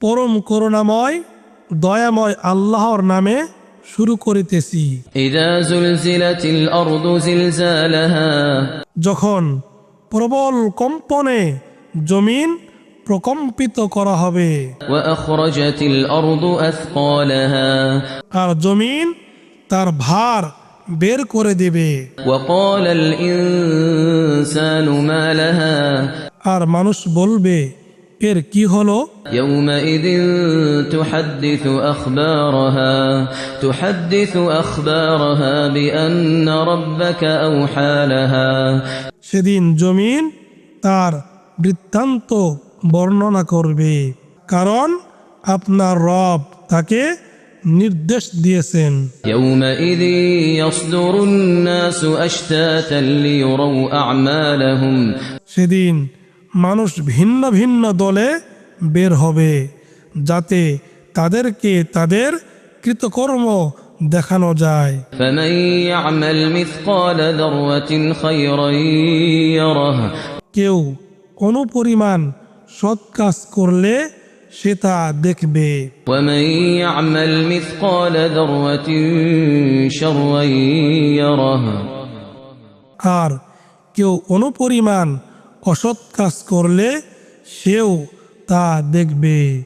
পরম করুণাময় দয়াময় আল্লাহর নামে শুরু করিতেছি। যখন প্রবল কম্পনে জমিন প্রকম্পিত করা হবে। আর জমিন তার ভার বের করে দেবে। وقال الإنسان ما لها আর মানুষ বলবে এর কি হলো يومئذ تحدث أخبارها تحدث أخبارها بأن ربك أوحى لها সেদিন জমিন তার বৃত্তান্ত বর্ণনা করবে কারণ আপনার রব তাকে নির্দেশ দিয়েছেন يومئذ يصدر الناس أشتاتا ليروا أعمالهم সেদিন মানুষ ভিন্ন ভিন্ন দলে বের হবে যাতে তাদেরকে তাদের কৃতকর্ম দেখানো যায়। কেউ কোনো পরিমাণ সৎ কাজ করলে সে তা দেখবে। আর কেউ অনুপরিমাণ পরিমাণ অসৎ কাজ করলে সেও তা দেখবে।